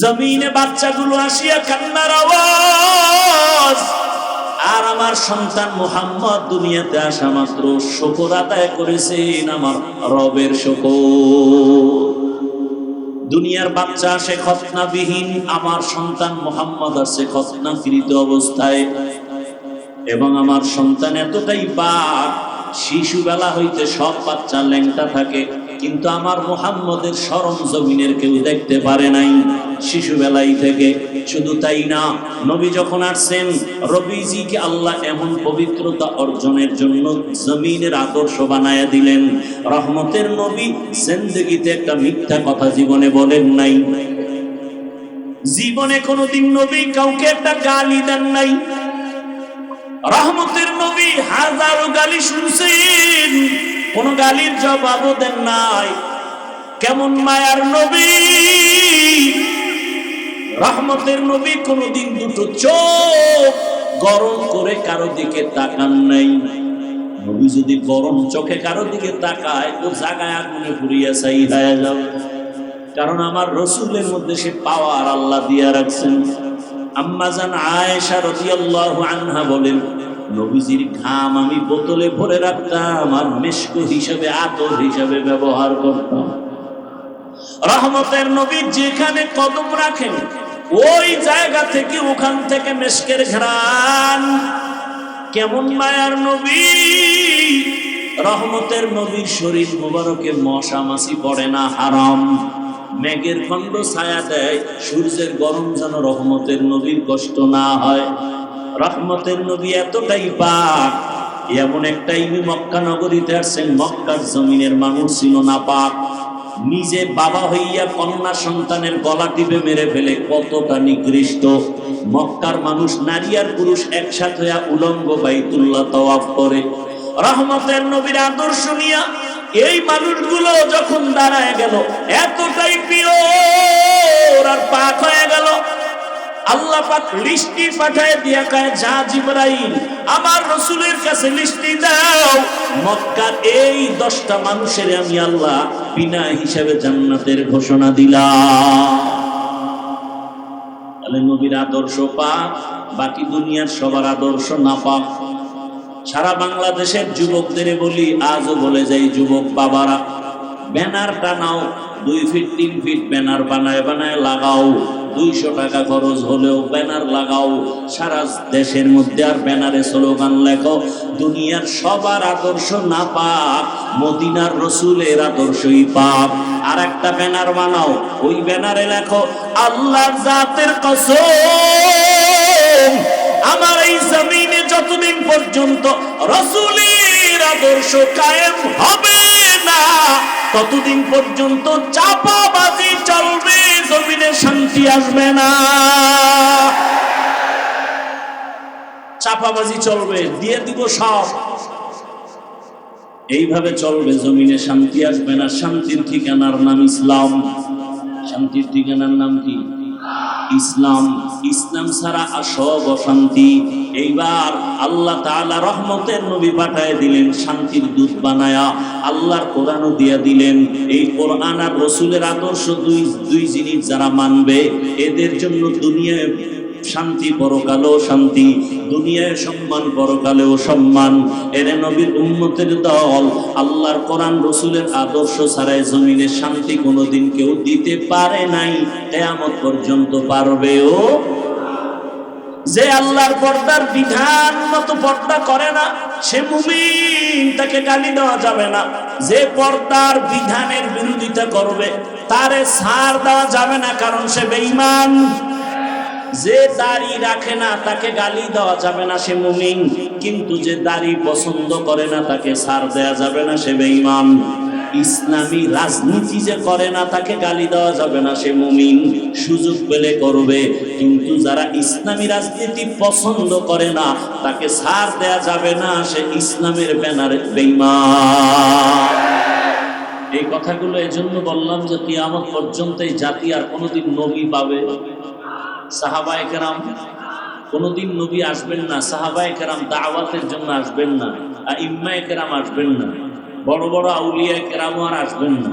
জমিনে বাচ্চাগুলো আসিয়া কান্নার আওয়াজ। আর আমার সন্তান মোহাম্মদ দুনিয়াতে আসা মাত্র শকর আদায় করেছেন আমার রবের শকর দুনিয়ার বাচ্চা আসে খতনাবিহীন, আমার সন্তান মোহাম্মদ আছে খতনাকৃত অবস্থায়। এবং আমার সন্তান এতটাই পাক, শিশুবেলা হইতে সব বাচ্চা ল্যাংটা থাকে কিন্তু আমার মোহাম্মদের সরম জমিনের কেউ দেখতে পারে নাই। শিশুবেলাই থেকে শুধু তাই না, নবী যখন আসছেন, রবিজিকে আল্লাহ এমন পবিত্রতা অর্জনের জন্য জমিনের আদর্শ বানায়া দিলেন। রহমতের নবী জিন্দগিতে একটা মিথ্যা কথা জীবনে বলেন নাই। জীবনে কোনোদিন নবী কাউকে একটা গালি দেন নাই। রহমতের নবী হাজারো গালি শুনছেন। কোন গালির জবাবও দেন নাই। কেমন মায়ার নবী? রহমতের নবী কোনদিন দুটো চোখ গরম করে কারও দিকে তাকান নাই। নবী যদি গরম চোখে কারও দিকে তাকায় ও জাগায় আগুনে পুড়িয়া চাই হয়ে যাবে কারণ আমার রসুলের মধ্যে সে পাওয়ার আল্লাহ দিয়া রাখছেন। আম্মাজান আয়েশা রাদিয়াল্লাহু আনহা বলেন, নবীজির ঘাম আমি বোতলে ভরে রাখতাম আর মেশকো হিসাবে, আতর হিসাবে ব্যবহার করতাম। রহমতের নবী যেখানে কদম রাখেন, ওই জায়গা থেকে ওখান থেকে মেশকের ঘ্রাণ। কেমন মায়ার নবী! রহমতের নবীর শরীর মুবারকে মশা মাছি পড়ে না, হারাম। মেঘের খণ্ড ছায়া দেয়, সূর্যের গরম যেন রহমতের নবীর কষ্ট না হয়। রহমতের নবী এতটাই পাক এমন একটা ইমি মক্কা নগরীতে আসছেন, মক্কার জমিনের মানুষ ছিল না পাক। নিজে বাবা হইয়া কন্যা সন্তানের গলা টিপে মেরে ফেলে, কতটা নিকৃষ্ট। মক্কার মানুষ, নারী আর পুরুষ একসাথে উলঙ্গ বাইতুল্লাহ তওয়াফ করে। রহমতের নবীর আদর্শ নিয়া এই মানুষগুলো যখন দাঁড়ায় গেল, এতটাই প্রিয় আর পাক হয়ে গেল। আল্লাহ পাক লিস্টি পাঠায় দিয়া কয়, যা জিবরাইল, আমার রসুলের কাছে লিস্টি দাও। মক্কার এই দশটা মানুষের আমি আল্লাহ বিনা হিসাবে জান্নাতের ঘোষণা দিলাম। তাহলে নবীর আদর্শ পাক, বাকি দুনিয়ার সবার আদর্শ না পাক সারা বাংলাদেশের যুবকদের বলি, আজও বলে যাই যুবক বাবারা, ব্যানার টানাও, দুই ফিট, তিন ফিট ব্যানার বানায় বানায় লাগাও, দুইশো টাকা খরচ হলেও ব্যানার লাগাও। সারা দেশের মধ্যে আর ব্যানারে স্লোগান লেখো, দুনিয়ার সবার আদর্শ না পাক, মদিনার রসুলের আদর্শই পাক। আর একটা ব্যানার বানাও, ওই ব্যানারে লেখো, আল্লাহর জাতের কসম, আমার এই জমিনে যতদিন পর্যন্ত রসুলের আদর্শ কায়েম হবে না, ততদিন পর্যন্ত চাপাবাজি চলবে, জমিনে শান্তি আসবে না। চাপাবাজি চলবে, দিয়ে দিব সব। এইভাবে চলবে, জমিনে শান্তি আসবে না, শান্তির ঠিকানার নাম ইসলাম। শান্তির ঠিকানার নাম কি? ইসলাম ইসলাম ছাড়া সব অশান্তি। এইবার আল্লাহ তালা রহমতের নবী পাঠায় দিলেন, শান্তির দূত বানায়া আল্লাহর কোরআনও দিয়া দিলেন। এই কোরআন আর রসুলের আদর্শ দুই দুই জিনিস যারা মানবে, এদের জন্য দুনিয়ায় শান্তি পরকালেও শান্তি, দুনিয়ায় সম্মান পরকালেও সম্মান। এরে নবীর উম্মতের দল, আল্লাহর কোরআন, রসুলের আদর্শ ছাড়াই জমিনে শান্তি কোনোদিন কেউ দিতে পারে নাই। কেয়ামত পর্যন্ত পারবেও যে আল্লাহর পর্দার বিধান মতো পর্দা করে না, সে মুমিন, তাকে গালি দেওয়া যাবে না। যে পর্দার বিধানের বিরোধিতা করবে, তারে ছাড় দেওয়া যাবে না, কারণ সে বেঈমান। যে দাড়ি রাখে না, তাকে গালি দেওয়া যাবে না সে মুমিন। কিন্তু যে দাড়ি পছন্দ করে না, তাকে সার দেয়া যাবে না সে বেঈমান। ইসলামী রাজনীতি যে করে না, তাকে গালি দেওয়া যাবে না সে মুমিন। সুযোগ পেলে করবে। কিন্তু যারা ইসলামী রাজনীতি পছন্দ করে না, তাকে সার দেয়া যাবে না সে ইসলামের ব্যানারে বেঈমান। এই কথাগুলো এজন্য বললাম যে কিয়ামত পর্যন্ত এই জাতি আর কোনোদিন নবী পাবে। সাহাবায়ে কেরাম কোনোদিন নবী আসবেন না সাহাবায়ে কেরাম দাওয়াতের জন্য আসবেন না আর ইম্মায়ে কেরাম আসবেন না, বড় বড় আউলিয়া কেরাম আর আসবেন না।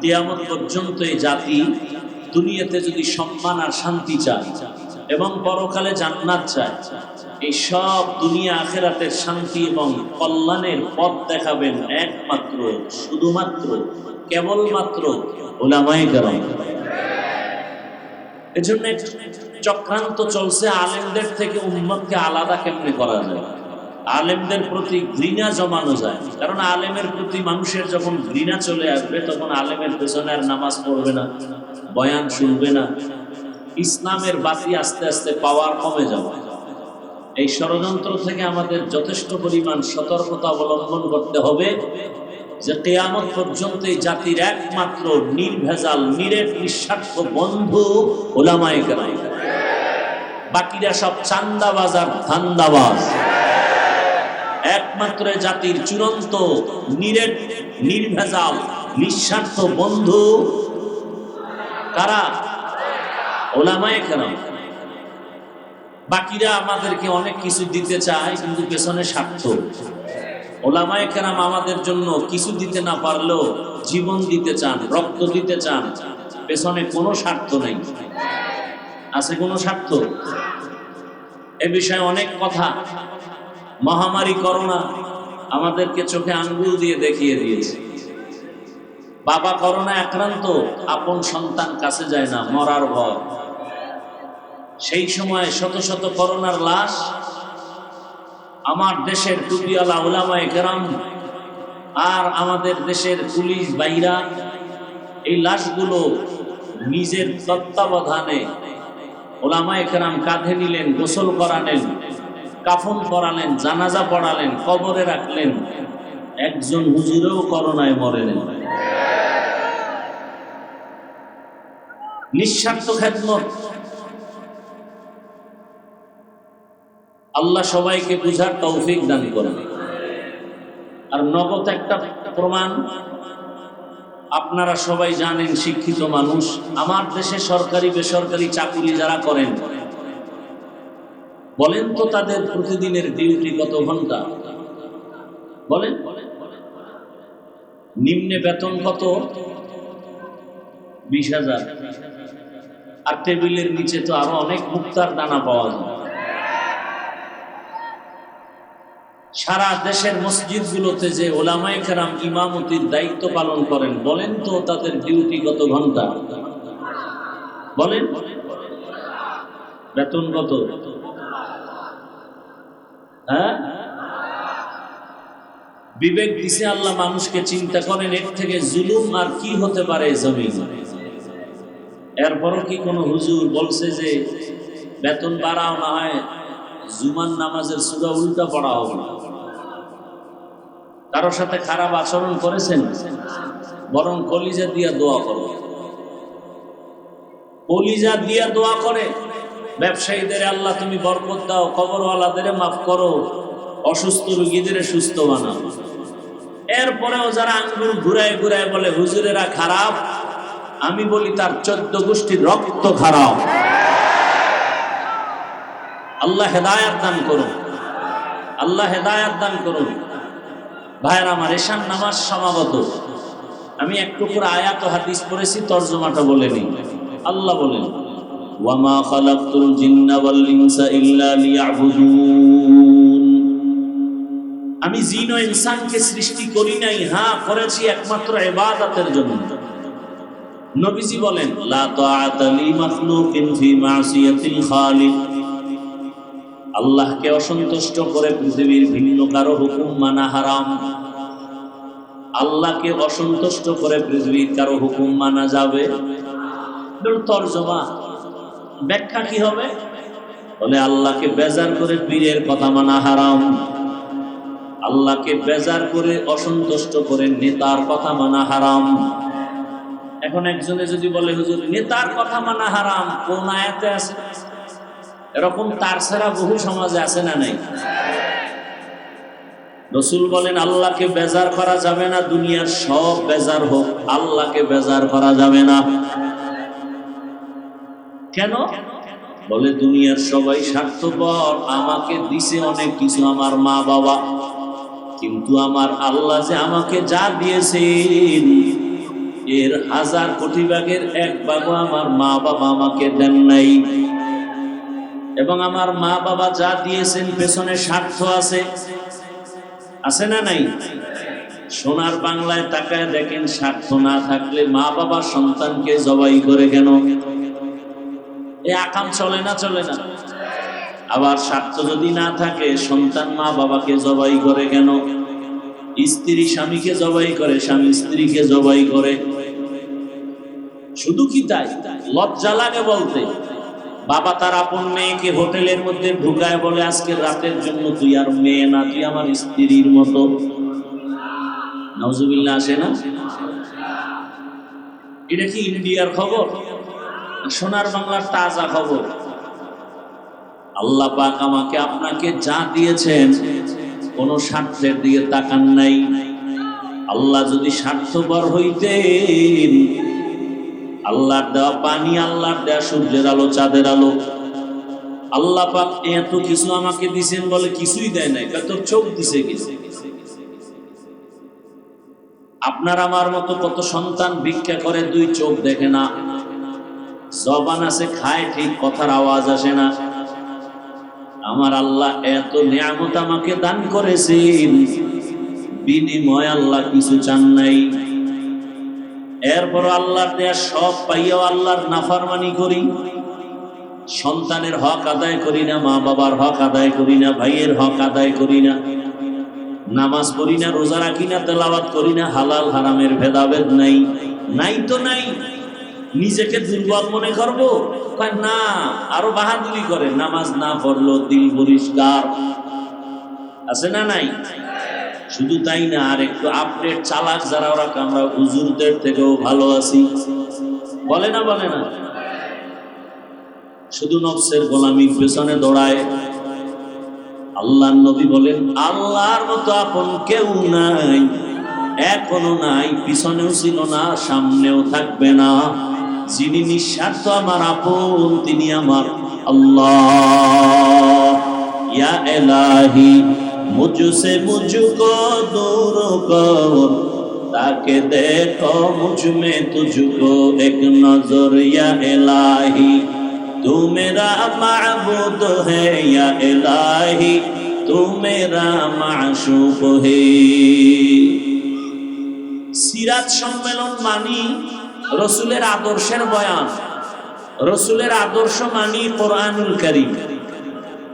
কিয়ামত পর্যন্ত এই জাতি দুনিয়াতে যদি সম্মান আর শান্তি চায় এবং পরকালে জান্নাত চায়, এই সব দুনিয়া আখেরাতের শান্তি এবং কল্যাণের পথ দেখাবেন একমাত্র, শুধুমাত্র, কেবলমাত্র ওলামাই কারণ এজন্য চক্রান্ত চলছে আলেমদের থেকে উম্মতকে আলাদা কেমনে করা যায়? আলেমদের প্রতি ঘৃণা জমানো যায়। কারণ আলেমের প্রতি মানুষের যখন ঘৃণা চলে আসবে, তখন আলেমের পেছনে আর নামাজ পড়বে না, বয়ান শুনবে না। ইসলামের বাতি আস্তে আস্তে পাওয়ার কমে যাবে। এই ষড়যন্ত্র থেকে আমাদের যথেষ্ট পরিমাণ সতর্কতা অবলম্বন করতে হবে যে কেয়ামত পর্যন্ত এই জাতির একমাত্র নির্ভেজাল, নিরেট, নিঃস্বার্থ বন্ধু ওলামায়ে কেরাম। বাকিরা সব চান্দাবাজ আর ধান্দাবাজ। একমাত্র জাতির চূড়ান্ত নিরেট, নির্ভেজাল, নিঃস্বার্থ বন্ধু কারা? ওলামায়ে কেরাম। বাকিরা আমাদেরকে অনেক কিছু দিতে চায়, কিন্তু পেছনে স্বার্থ। ওলামায়ে কেরাম আমাদের জন্য কিছু দিতে না পারলেও জীবন দিতে চান, রক্ত দিতে চান, পেছনে কোনো স্বার্থ নেই। আছে কোনো স্বার্থ? এ বিষয়ে অনেক কথা। মহামারী, করোনা আমাদেরকে চোখে আঙ্গুল দিয়ে দেখিয়ে দিয়েছে। বাবা করোনা আক্রান্ত, আপন সন্তান কাছে যায় না, মরার ভয়। সেই সময় শত শত করোনার লাশ আমার দেশের টুপিওয়ালা ওলামায় কেরাম আর আমাদের দেশের পুলিশ বাইরা এই লাশগুলো নিজের তত্ত্বাবধানে ওলামায় কেরাম কাঁধে নিলেন, গোসল করালেন, কাফন পরালেন, জানাজা পড়ালেন, কবরে রাখলেন। একজন হুজুরেও করোনায় মরেন। নিঃস্বার্থ খেদমত। আল্লাহ সবাইকে বুঝার তৌফিক দান করেন। আর নগদ একটা প্রমাণ আপনারা সবাই জানেন শিক্ষিত মানুষ। আমার দেশে সরকারি, বেসরকারি চাকুরি যারা করেন, বলেন তো তাদের প্রতিদিনের ডিউটি কত ঘণ্টা? বলেন। নিম্নে বেতন কত? বিশ হাজার। আর টেবিলের নিচে তো আরও অনেক মুক্তার দানা পাওয়া যায়। সারা দেশের মসজিদগুলোতে যে ওলামায়ে কেরাম ইমামতির দায়িত্ব পালন করেন, বলেন তো তাদের ডিউটি কত ঘণ্টা? বলেন। বেতন কত? হ্যাঁ? বিবেক দিছে আল্লাহ মানুষকে চিন্তা করেন, এর থেকে জুলুম আর কি হতে পারে জমি এরপরও কি কোনো হুজুর বলছে যে বেতন বাড়াও না হয়? জুমান নামাজের সুদা উল্টা পড়া হবে না। কারোর সাথে খারাপ আচরণ করেছেন? বরং কলিজা দিয়া দোয়া করো। কলিজা দিয়া দোয়া করে। ব্যবসায়ীদের আল্লাহ তুমি বরকত দাও, কবরওয়ালাদের মাফ করো। অসুস্থ রুগীদের সুস্থ বানাও। এরপরেও যারা আঙ্গুল ঘুরায় ঘুরায় বলে, হুজুরেরা খারাপ, আমি বলি তার চোদ্দ গোষ্ঠীর রক্ত খারাপ। আল্লাহ হেদায়াত দান করুন। আল্লাহ হেদায়াত দান করুন। ভাইয়ের, আমার এশান নামাজ সমাগত। আমি একটু করে আয়াত হাদিস পড়েছি, তর্জমাটা বলে নিই। আল্লাহ বলেন, ওয়ামা খালাকতুল জিন্না ওয়াল ইনসা ইল্লা লিয়াবুদুন। আমি জিন ও ইনসানকে সৃষ্টি করি নাই হ্যাঁ করেছি একমাত্র ইবাদতের জন্য। নবীজি বলেন, লা তাআতা লি মাখলুকিন ফি মাসিয়াতিল খালিক। আল্লাহকে অসন্তুষ্ট করে পৃথিবীর ভিন্ন কারও হুকুম মানা হারাম। আল্লাহকে অসন্তুষ্ট করে পৃথিবীর কারও হুকুম মানা যাবে। ব্যাখ্যা কি হবে? বলে আল্লাহকে বেজার করে পীরের কথা মানা হারাম। আল্লাহকে বেজার করে অসন্তুষ্ট করে নেতার কথা মানা হারাম। এখন একজনে যদি বলে, হুজুর, নেতার কথা মানা হারাম, কোন আয়াতে আছে? এরকম তার ছাড়া বহু সমাজে আছে না নাই? রসুল বলেন, আল্লাহকে বেজার করা যাবে না, দুনিয়ার সব বেজার হোক, আল্লাহকে বেজার করা যাবে না। কেন? বলে, দুনিয়ার সবাই স্বার্থপর, আমাকে দিছে অনেক কিছু আমার মা বাবা। কিন্তু আমার আল্লাহ যে আমাকে যা দিয়েছেন, এর হাজার কোটি ভাগের এক ভাগও আমার মা বাবা আমাকে দেন নাই। এবং আমার মা বাবা যা দিয়েছেন, পেছনে স্বার্থ আছে। আছে না নাই? সোনার বাংলায় তাকায় দেখেন, স্বার্থ না থাকলে মা বাবা সন্তানকে জবাই করে কেন? এ আকাম চলে না চলে না? আবার স্বার্থ যদি না থাকে, সন্তান মা বাবাকে জবাই করে কেন? স্ত্রী স্বামীকে জবাই করে, স্বামী স্ত্রীকে জবাই করে। শুধু কি তাই? লজ্জা লাগে বলতে। বাবা তার আপন মেয়েকে হোটেলের মধ্যে ঢুকায় বলে, আজকে রাতের জন্য তুই আর মেয়ে না, তুই আমার স্ত্রীর মতো। নজুবিল্লা আসে না? এটা কি ইন্ডিয়ার খবর? সোনার বাংলার তাজা খবর। আল্লাহ পাক আমাকে আপনাকে যা দিয়েছেন, কোন স্বার্থের দিকে তাকান নাই। আল্লাহ যদি স্বার্থপর হইতেন আল্লাহর দেওয়া পানি, আল্লাহর দেওয়া সূর্যের আলো, চাঁদের আলো। আল্লাহ পাক এত কিছু আমাকে দিছেন বলে কিছুই দেয় নাই, তা চোখ দিছে কিছু আপনার আমার মতো কত সন্তান ভিক্ষা করে দুই চোখ দেখে না। জবান আছে, খায় ঠিক, কথার আওয়াজ আসে না। আমার আল্লাহ এত নিয়ামত আমাকে দান করেছেন। বিনিময় আল্লাহ কিছু চান নাই। এরপর আল্লাহর দেয়া সব পাইয়াও আল্লাহর নাফারমানি করি। সন্তানের হক আদায় করি না মা বাবার হক আদায় করি না, ভাইয়ের হক আদায় করি না। নামাজ পড়ি না, রোজা রাখি না, তেলাওয়াত করি না, হালাল হারামের ভেদাভেদ নাই। নাই তো নাই। নিজেকে দুর্বল মনে করব? না, আরও বাহাদুরি করে। নামাজ না পড়ল দিল পরিষ্কার আছে না নাই? শুধু তাই না, আর একটু আপডেট চালাক যারা, ওরা আমরা হুজুরদের থেকেও ভালো আছি? বলে না বলে না? শুধু নফসের গোলামির পেছনে দৌড়ায়। আল্লাহ নবী বলেন, আল্লাহর মতো আপন কেউ নাই, এখনও নাই, পিছনেও ছিল না, সামনেও থাকবে না। যিনি নিঃস্বার্থ আমার আপন, তিনি আমার আল্লাহ। ইয়া এলাহি মুঝসে মুঝকো দূর কো। তাকে দেখো মুঝমে তুঝকো এক নজর এলাহি। ইলাহি তু মেরা মাহবুদ হে, ইয়া ইলাহি তু মেরা মানি রসুলের আদর্শের বয়ান। রসুলের আদর্শ মানি কোরআনুল করিম।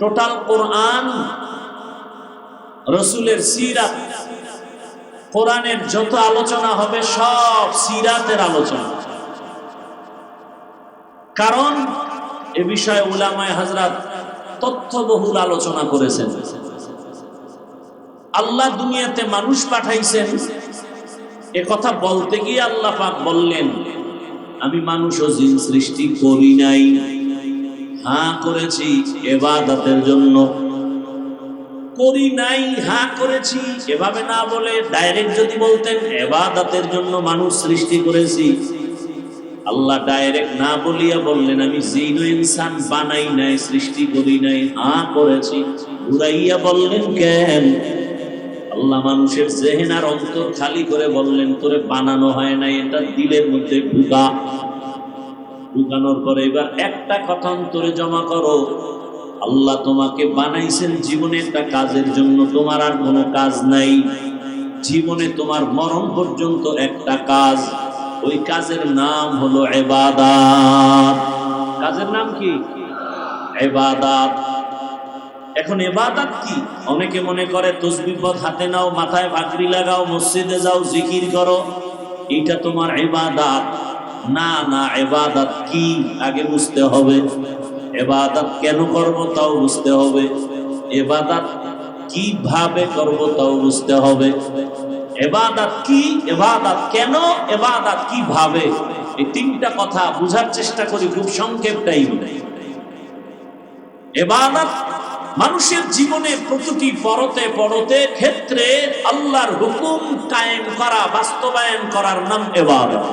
টোটাল কোরআন রসুলের সিরাত। কোরআনের যত আলোচনা হবে, সব সিরাতের আলোচনা। কারণ এ বিষয়ে উলামায় হাজরাত তথ্যবহুল আলোচনা করেছেন। আল্লাহ দুনিয়াতে মানুষ পাঠাইছেন। এ কথা বলতে গিয়ে আল্লাহ পাক বললেন, আমি মানুষ ও জিন সৃষ্টি করি নাই। হ্যাঁ করেছি এবাদতের জন্য। করি নাই, হা করেছি। এভাবে না বলে ডাইরেক্ট যদি বলতেন, এবাদাতের জন্য মানুষ সৃষ্টি করেছি। আল্লাহ ডাইরেক্ট না বলিয়া বললেন, আমি জিন ইনসান বানাই নাই, সৃষ্টি করি নাই, হা করেছি। ঘুরাইয়া বললেন, কেন? আল্লাহ মানুষের জেহেন আর অন্তর খালি করে বললেন, তোরে বানানো হয় নাই, এটা দিলের মধ্যে ঢুকা। ঢুকানোর পরে এবার একটা কথা অন্তরে জমা করো। আল্লাহ তোমাকে বানাইছেন জীবনে একটা কাজের জন্য, তোমার আর কোনো কাজ নাই। জীবনে তোমার মরণ পর্যন্ত একটা কাজ, ওই কাজের নাম হলো এবাদাত। কাজের নাম কি? এবাদাত। এখন এবাদাত কি? অনেকে মনে করে তসবিপদ হাতে নাও, মাথায় ভাকরি লাগাও, মসজিদে যাও, জিকির করো। এটা তোমার এবাদাত। না না, এবাদাত কি? আগে বুঝতে হবে। এবাদাত কেন করব তাও বুঝতে হবে। এবাদাত কীভাবে করব তাও বুঝতে হবে। এবাদাত কি, এবাদাত কেন, এবাদাত কীভাবে? এই তিনটা কথা বুঝার চেষ্টা করি, খুব সংক্ষেপ টাইম এবাদাত মানুষের জীবনে প্রতিটি পরতে পরতে ক্ষেত্রে আল্লাহর হুকুম কায়েম করা, বাস্তবায়ন করার নাম এবাদত।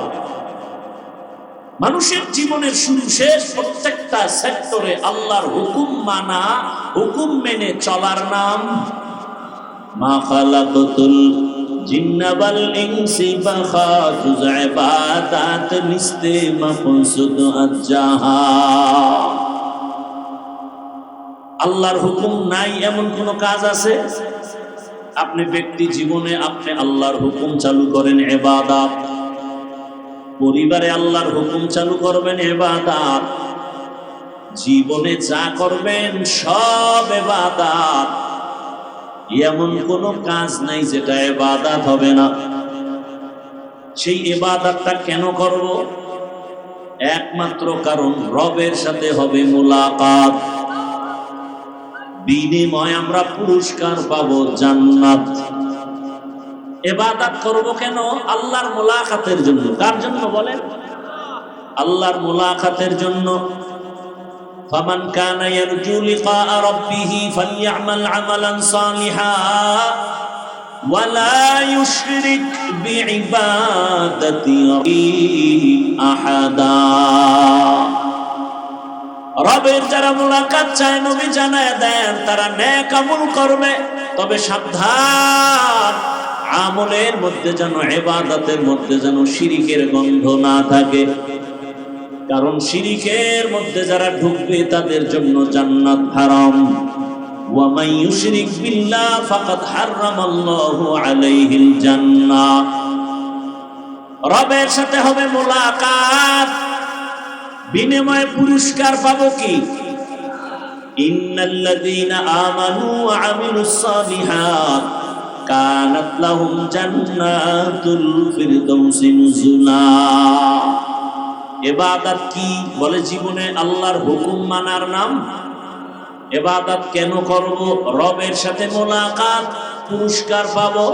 মানুষের জীবনের শুরু শেষ প্রত্যেকটা সেক্টরে আল্লাহর হুকুম মানা, হুকুম মেনে চলার নাম। আল্লাহর হুকুম নাই এমন কোন কাজ আছে? আপনি ব্যক্তি জীবনে আপনি আল্লাহর হুকুম চালু করেন এবাদাত। পরিবারে আল্লাহর হুকুম চালু করবেন, এবাদাত। জীবনে যা করবেন, সব এবাদাত। এমন কোন কাজ নাই যেটা এবাদাত হবে না। সেই এবাদাতটা কেন করব? একমাত্র কারণ রবের সাথে হবে মোলাকাত। বিনিময় আমরা পুরস্কার পাবো জান্নাত। এবাদাত করব কেন আল্লাহর মোলাকাতের জন্য কার জন্য বলেন আল্লাহর মোলাকাতের জন্য فمن كان يرجو لقاء ربه فليعمل عملا صالحا ولا يشرك بعبادة ربه أحدا রবের যারা মোলাকাত চায় নবী জানায় দেন তারা ন্যাক আমল করবে তবে সাবধান আমলের মধ্যে যেন এবাদতের মধ্যে যেন শিরিকের গন্ধ না থাকে। কারণ শিরিকের মধ্যে যারা ঢুকবে তাদের জন্য জান্নাত হারাম। রবের সাথে হবে মোলাকাত। বিনিময়ে পুরস্কার পাবো কি? কানাত লাহুম জান্নাতুল ফিরদাউসি নুজুলা। এবাদত কি বলে জীবনে আল্লাহর হুকুম মানার নাম? এবাদত কেন করব? রবের সাথে মোলাকাত, পুরস্কার পাবো?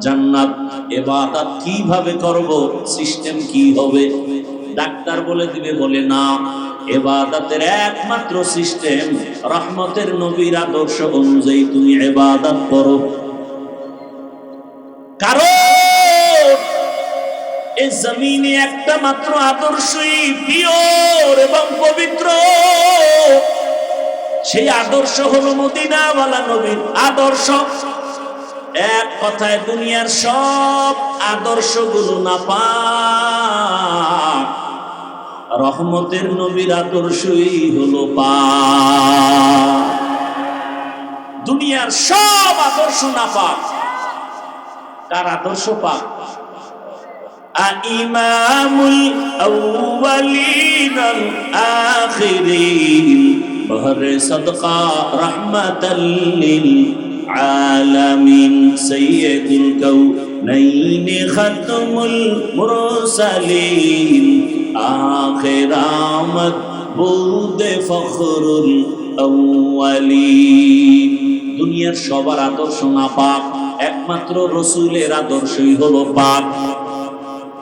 জান্নাত এবাদত কীভাবে করব? সিস্টেম কি হবে? ডাক্তার বলে দিবে, বলে না। এবাদতের একমাত্র সিস্টেম রহমতের নবীর আদর্শ অনুযায়ী তুমি এবাদত করো। কারণ এই জমিনে একটা মাত্র আদর্শই পিওর এবং পবিত্র। সেই আদর্শ হলো মদিনাওয়ালা নবীর আদর্শ। এক কথায় দুনিয়ার সব আদর্শগুলো না পাক রহমতের নবীর আদর্শই হলো পাক। দুনিয়ার সব আদর্শ না পাক কার আদর্শ পাক। ইমামুল আউয়ালিন আখিরিন। বহরে সদকা রহমাতাল লিল আলামিন। সাইয়্যিদুল কাউনাইন খাতমুল মুরসালিন। আখির বুদ ফখরুল আউয়ালিন। দুনিয়ার সবার আদর্শ না পাক একমাত্র রসুলের আদর্শই হলো পাক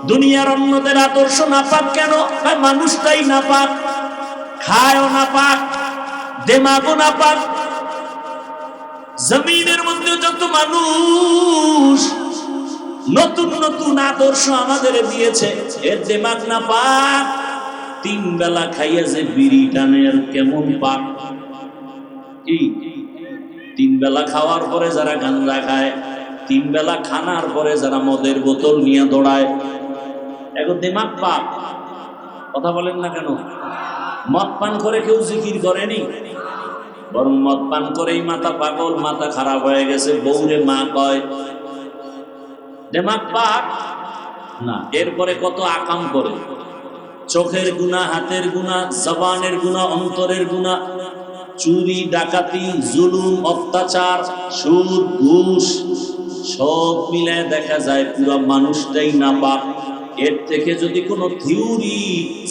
দুনিয়ার অন্যদের আদর্শ না পাক কেন মানুষটাই না পাক খায়ও না পাক দেমাগও না পাক জমিনের মধ্যে যত মানুষ নতুন নতুন আদর্শ আমাদের দিয়েছে, এর দেমাগ না পাক তিন বেলা খাইয়া যে বিড়ি টানের কেমন পাক। কি তিন বেলা খাওয়ার পরে যারা গাঞ্জা খায় তিন বেলা খানার পরে যারা মদের বোতল নিয়ে দৌড়ায়। এখন দিমাগ পাক কথা বলেন না কেন? মদ পান করে কেউ জিকির করেনি? বরং মদ পান করেই মাথা পাগল, মাথা খারাপ হয়ে গেছে বৌরে মা কয় পাক না, এরপরে কত আকাম করে। চোখের গুণা, হাতের গুণা, জবানের গুণা, অন্তরের গুণা। চুরি, ডাকাতি, জুলুম, অত্যাচার, সুদ, ঘুষ, সব মিলায় দেখা যায় পুরো মানুষটাই না পাক এর থেকে যদি কোনো থিওরি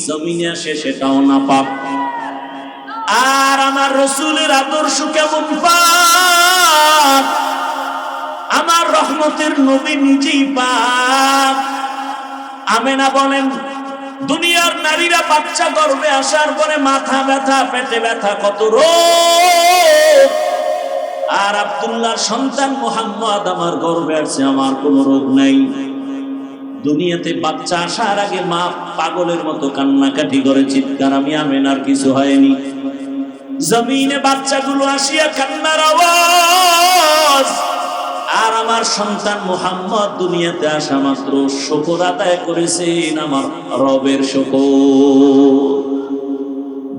জমিনে আসে, সেটাও না পাক আর আমার রসুলের আদর্শ কেমন পাক? আমার রহমতের নবী নিজেই পাক। আমেনা বলেন দুনিয়ার নারীরা বাচ্চা গর্ভে আসার পরে মাথা ব্যথা, পেটে ব্যথা, কত রোগ। আর আব্দুল্লাহর সন্তান মোহাম্মদ আমার গর্ভে আছে, আমার কোনো রোগ নাই। দুনিয়াতে বাচ্চা আসার আগে মা পাগলের মতো কান্নাকাটি করে, চিৎকার, আমি আমেনার কিছু হয়নি। জমিনে বাচ্চাগুলো আসিয়া কান্নার আওয়াজ। আর আমার সন্তান মোহাম্মদ দুনিয়াতে আসা মাত্র শকর আদায় করেছেন আমার রবের শকর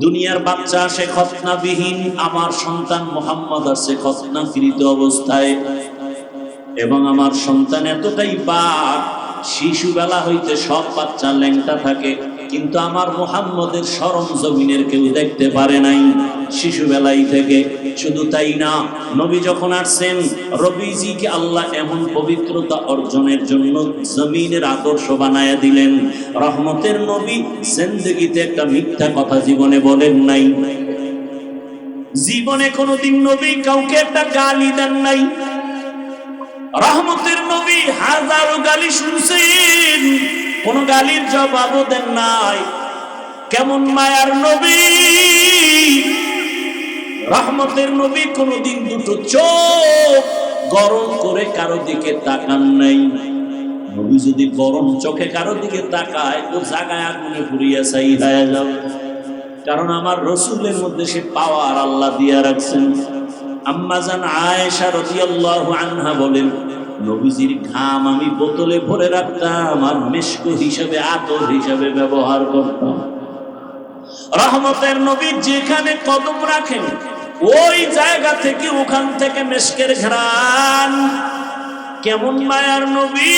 দুনিয়ার বাচ্চা আসে খতনাবিহীন, আমার সন্তান মোহাম্মদ আছে ফিরিত অবস্থায়। এবং আমার সন্তান এতটাই পাক, শিশুবেলা হইতে সব বাচ্চা ল্যাংটা থাকে কিন্তু আমার মোহাম্মদের সরম জমিনের কেউ দেখতে পারে নাই। শিশুবেলাই থেকে শুধু তাই না, নবী যখন আসছেন, রবিজিকে আল্লাহ এমন পবিত্রতা অর্জনের জন্য জমিনের আদর্শ বানায়া দিলেন। রহমতের নবী জিন্দগিতে একটা মিথ্যা কথা জীবনে বলেন নাই। জীবনে কোনোদিন নবী কাউকে একটা গালি দেন নাই। রহমতের নবী হাজারো গালি শুনছেন। কোন গালির জবাবও দেন নাই। কেমন মায়ার নবী? রহমতের নবী কোনদিন দুটো চোখ গরম করে কারও দিকে তাকান নাই। নবী যদি গরম চোখে কারও দিকে তাকায় ও জাগায় আগুনে পুড়িয়া চাই হয়ে যাবে কারণ আমার রসুলের মধ্যে সে পাওয়ার আল্লাহ দিয়া রাখছেন। আম্মাজান আয়েশা রাদিয়াল্লাহু আনহা বলেন নবীজির ঘাম আমি বোতলে ভরে রাখতাম আর মেশকো হিসাবে, আতর হিসাবে ব্যবহার করতাম। রহমতের নবী যেখানে কদম রাখেন, ওই জায়গা থেকে ওখান থেকে মেশকের ঘ্রাণ। কেমন মায়ার নবী!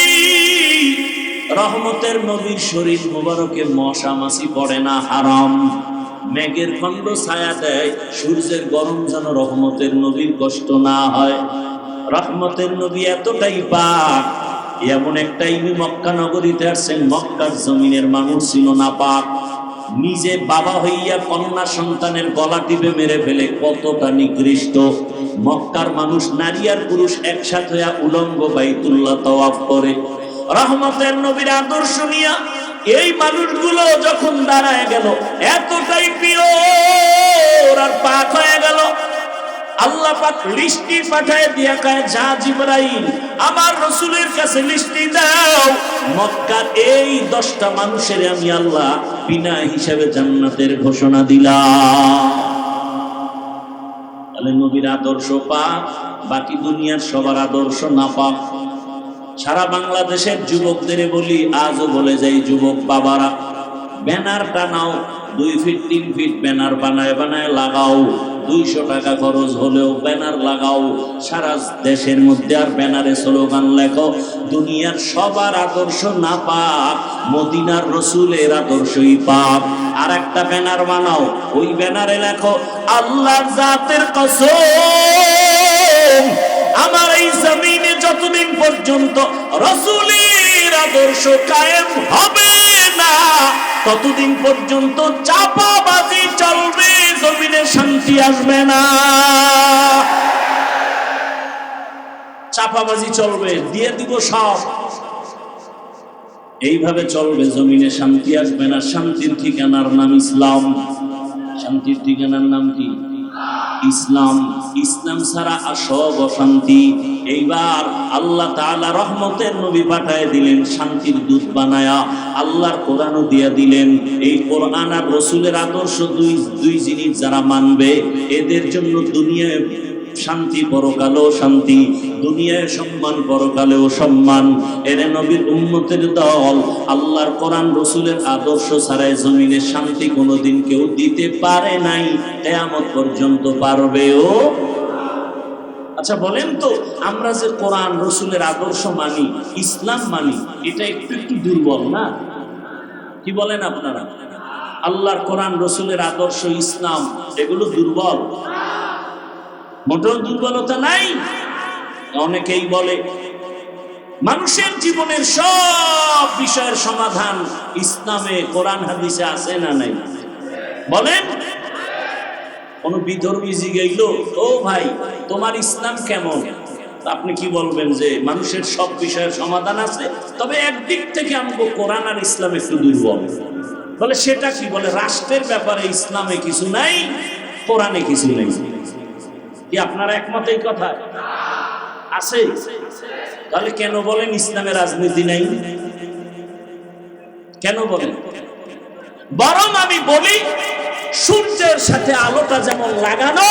রহমতের নবীর শরীর মোবারকে মশা মাছি পড়ে না, হারাম। মেঘের খণ্ড ছায়া দেয়, সূর্যের গরম যেন রহমতের নবীর কষ্ট না হয়। রহমতের নবী এতটাই পাক এমন একটা ইমি মক্কা নগরীতে আসছেন, মক্কার জমিনের মানুষ ছিল না পাক। নিজে বাবা হইয়া কন্যা সন্তানের গলা টিপে মেরে ফেলে, কতটা নিকৃষ্ট। মক্কার মানুষ, নারী আর পুরুষ একসাথে হইয়া উলঙ্গ বাইতুল্লাহ তওয়াফ করে। রহমতের নবীর আদর্শ নিয়া এই মানুষগুলো যখন দাঁড়ায় গেল, এতটাই প্রিয় আর পাক হয়ে গেল। পাঠায় দিয়া যা আমার রসুলের কাছে দাও। মক্কার এই দশটা মানুষের আমি আল্লাহ বিনা হিসাবে জান্নাতের ঘোষণা দিলাম। তাহলে নবীর আদর্শ পাক, বাকি দুনিয়ার সবার আদর্শ না পাক। সারা বাংলাদেশের যুবকদের বলি, আজও বলে যাই, যুবক বাবারা ব্যানার টানাও দুই ফিট তিন ফিট ব্যানার বানায় বানায় লাগাও। দুইশো টাকা খরচ হলেও ব্যানার লাগাও। সারা দেশের মধ্যে আর ব্যানারে স্লোগান লেখো, দুনিয়ার সবার আদর্শ না পাক মদিনার রসুলের আদর্শই পাক। আর একটা ব্যানার বানাও, ওই ব্যানারে লেখো আল্লাহর জাতের কসম, আমার এই জমিনে যতদিন পর্যন্ত রসুলের আদর্শ কায়েম হবে ততদিন পর্যন্ত চাপাবাজি চলবে, জমিনে শান্তি আসবে না। চাপাবাজি চলবে, দিয়ে দিব সব। এইভাবে চলবে, জমিনে শান্তি আসবে না, শান্তির ঠিকানার নাম ইসলাম। শান্তির ঠিকানার নাম কি? ইসলাম ইসলাম ছাড়া সব অশান্তি। এইবার আল্লাহ তালা রহমতের নবী পাঠায় দিলেন, শান্তির দূত বানায়া আল্লাহর কোরআনও দিয়া দিলেন। এই কোরআন আর রসুলের আদর্শ দুই দুই জিনিস যারা মানবে, এদের জন্য দুনিয়ায় শান্তি পরকালেও শান্তি, দুনিয়ায় সম্মান পরকালেও সম্মান। এরে নবীর উম্মতের দল, আল্লাহর কোরআন, রসুলের আদর্শ ছাড়াই জমিনে শান্তি কোনোদিন কেউ দিতে পারে নাই। কেয়ামত পর্যন্ত পারবেও আচ্ছা বলেন তো, আমরা যে কোরআন, রসুলের আদর্শ মানি, ইসলাম মানি, এটা একটু একটু দুর্বল না? কি বলেন আপনারা? আল্লাহর কোরআন, রসুলের আদর্শ, ইসলাম, এগুলো দুর্বল? মোটেও দুর্বলতা নাই? অনেকেই বলে, মানুষের জীবনের সব বিষয়ের সমাধান ইসলামে, কোরআন, হাদিসে আছে না নাই? বলেন, কোন বিধর্মী জিগাইল ও ভাই, তোমার ইসলাম কেমন? আপনি কি বলবেন যে, মানুষের সব বিষয়ের সমাধান আছে, তবে একদিক থেকে আমাকে কোরআন আর ইসলাম একটু দুর্বল। বলে, সেটা কি? বলে, রাষ্ট্রের ব্যাপারে ইসলামে কিছু নাই, কোরআনে কিছু নেই। কি আপনারা একমত এই কথা? আছে। তাহলে কেন বলেন ইসলামে রাজনীতি নেই? কেন বলেন? বরং আমি বলি, সূর্যের সাথে আলোটা যেমন লাগানো,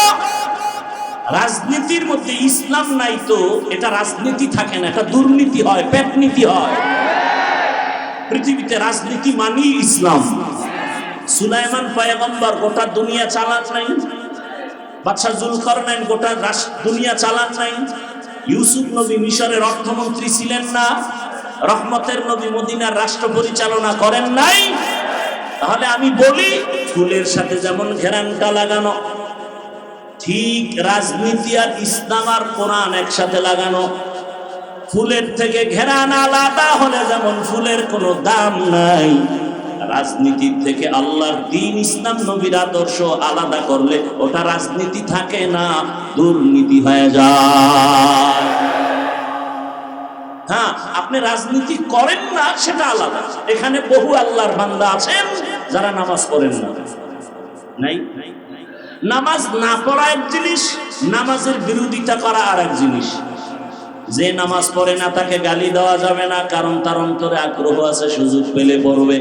রাজনীতির মধ্যে ইসলাম নাই তো, এটা রাজনীতি থাকে না, এটা দুর্নীতি হয়, পেটনীতি হয়। পৃথিবীতে রাজনীতি মানি ইসলাম। সুলাইমান পয়গম্বর গোটা দুনিয়া চালান নাই। বাদশাহ জুলকারনাইন গোটা রাস- দুনিয়া চালান নাই। ইউসুফ নবী মিশরের অর্থমন্ত্রী ছিলেন না, রহমতের নবী মদিনার রাষ্ট্র পরিচালনা করেন নাই। তাহলে আমি বলি, ফুলের সাথে যেমন ঘেরানটা লাগানো, ঠিক রাজনীতি আর ইসলাম আর কোরআন একসাথে লাগানো। ফুলের থেকে ঘেরান আলাদা হলে যেমন ফুলের কোনো দাম নাই। রাজনীতির থেকে আল্লাহর দিন ইসলাম নবীর আদর্শ আলাদা করলে ওটা রাজনীতি থাকে না, দুর্নীতি হয়ে যায়। হ্যাঁ আপনি রাজনীতি করেন না, সেটা আলাদা। এখানে বহু আল্লাহর বান্দা আছেন, যারা নামাজ পড়েন না। নাই? নামাজ না পড়া এক জিনিস, নামাজের বিরোধিতা করা আর এক জিনিস। যে নামাজ পড়ে না, তাকে গালি দেওয়া যাবে না, কারণ তার অন্তরে আগ্রহ আছে, সুযোগ পেলে পড়বে।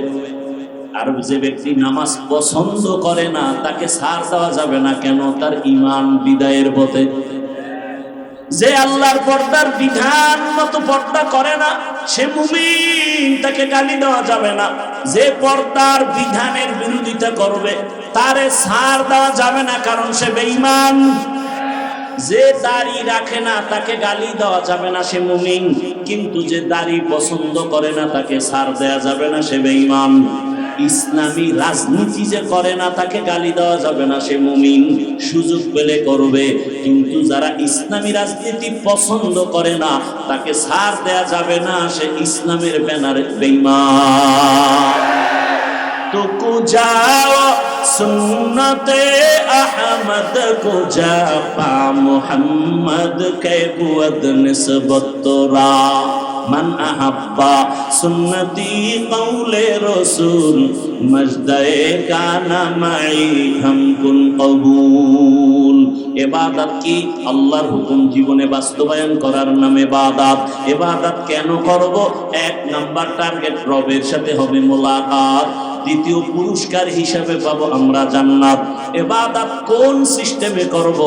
আর যে ব্যক্তি নামাজ পছন্দ করে না, তাকে সার দেওয়া যাবে না কেন? তার ইমান বিদায়ের পথে। যে আল্লাহর পর্দার বিধান মতো পর্দা করে না, সে মুমিন, তাকে গালি দেওয়া যাবে না। যে পর্দার বিধানের বিরোধিতা করবে, তারে সার দেওয়া যাবে না, কারণ সে বেঈমান। যে দাড়ি রাখে না, তাকে গালি দেওয়া যাবে না, সে মুমিন। কিন্তু যে দাড়ি পছন্দ করে না, তাকে সার দেওয়া যাবে না, সে বেঈমান। ইসলামী রাজনীতি যে করে না, তাকে গালি দেওয়া যাবে না। সে মুমিন, সুযোগ পেলে করবে। কিন্তু যারা ইসলামী রাজনীতি পছন্দ করে না, তাকে ছাড় দেয়া যাবে না। সে ইসলামের ব্যানার বেইমা তুকু যাও সুন্নতে আহমদ কো যা পা মোহাম্মদ কে বুয়দ নিসবত রা মান আহাব্বা সুন্নতি কৌলে রসুল, মজদায়ে কানা মাই হামকুন কবুল। এবাদত কি? আল্লাহর হুকুম জীবনে বাস্তবায়ন করার নাম বাদাত এবাদত কেন করব? এক নাম্বার টার্গেট রবের সাথে হবে মোলাকাত। দ্বিতীয় পুরস্কার হিসাবে পাবো আমরা জান্নাত। এবাদাত কোন সিস্টেমে করব?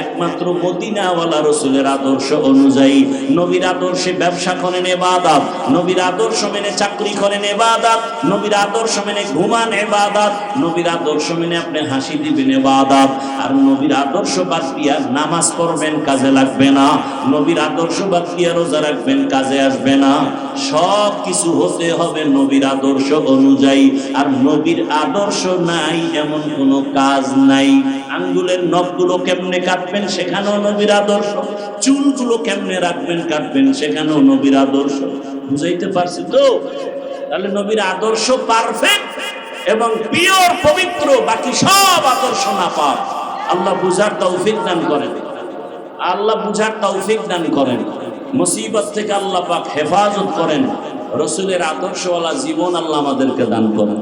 একমাত্র মদিনাওয়ালা রসুলের আদর্শ অনুযায়ী। নবীর আদর্শে ব্যবসা করেন এবাদাত, নবীর আদর্শ মেনে চাকরি করেন এবাদাত, নবীর আদর্শ মেনে ঘুমান এবাদাত, নবীর আদর্শ মেনে আপনি হাসি দিবেন এবাদাত। আর নবীর আদর্শ বাদ দিয়া নামাজ পড়বেন, কাজে লাগবে না। নবীর আদর্শ বাদ দিয়া রোজা রাখবেন, কাজে আসবে না। সব কিছু হতে হবে নবীর আদর্শ অনুযায়ী। আর নবীর আদর্শ নাই, এমন কোনো কাজ নাই। আঙ্গুলের নখগুলো কেমনে কাটবেন, সেখানেও নবীর আদর্শ। চুলগুলো কেমনে রাখবেন, কাটবেন, সেখানেও নবীর আদর্শ। বুঝাইতে পারছি তো? তাহলে নবীর আদর্শ পারফেক্ট এবং পিওর পবিত্র, বাকি সব আদর্শ না পাক। আল্লাহ বুঝার তৌফিক দান করেন। আল্লাহ বুঝার তৌফিক দান করেন। মুসিবত থেকে আল্লাহ পাক হেফাজত করেন। রসুলের আদর্শওয়ালা জীবন আল্লাহ আমাদেরকে দান করেন।